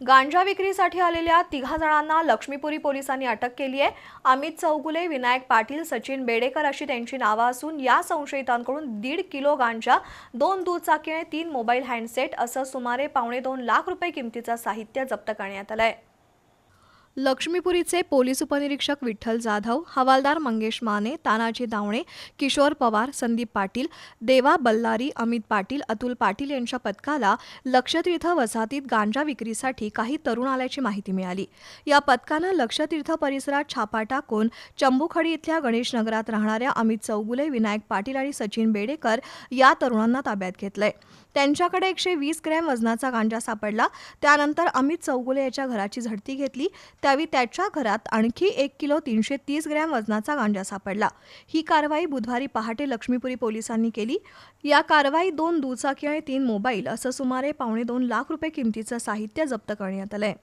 गांजा विक्रीसाठी आलेल्या तिघा जणांना लक्ष्मीपुरी पोलिसांनी अटक केली आहे. अमित चौगुले विनायक पाटील सचिन बेडेकर अशी त्यांची नावं असून या संशयितांकडून दीड किलो गांजा दोन दुचाकी आणि तीन मोबाईल हँडसेट असं सुमारे पावणे दोन लाख रुपये किमतीचं साहित्य जप्त करण्यात आलं आहे लक्ष्मीपुरीचे पोलीस उपनिरीक्षक विठ्ठल जाधव हवालदार मंगेश माने तानाजी दावणे किशोर पवार संदीप पाटील देवा बल्लारी अमित पाटील अतुल पाटील यांच्या पथकाला लक्षतीर्थ वसाहतीत गांजा विक्रीसाठी काही तरुण आल्याची माहिती मिळाली. या पथकानं लक्षतीर्थ परिसरात छापा टाकून चंबुखडी इथल्या गणेश नगरात राहणाऱ्या अमित चौगुले विनायक पाटील आणि सचिन बेडेकर या तरुणांना ताब्यात घेतलंय. त्यांच्याकडे एकशे वीस ग्रॅम वजनाचा गांजा सापडला. त्यानंतर अमित चौगुले याच्या घराची झडती घेतली. त्यावेळी त्याच्या घरात आणखी एक किलो तीनशे तीस ग्रॅम वजनाचा गांजा सापडला. ही कारवाई बुधवारी पहाटे लक्ष्मीपुरी पोलिसांनी केली. या कारवाईत दोन दुचाकी आणि तीन मोबाईल असं सुमारे पावणे दोन लाख रुपये किमतीचं साहित्य जप्त करण्यात आलंय.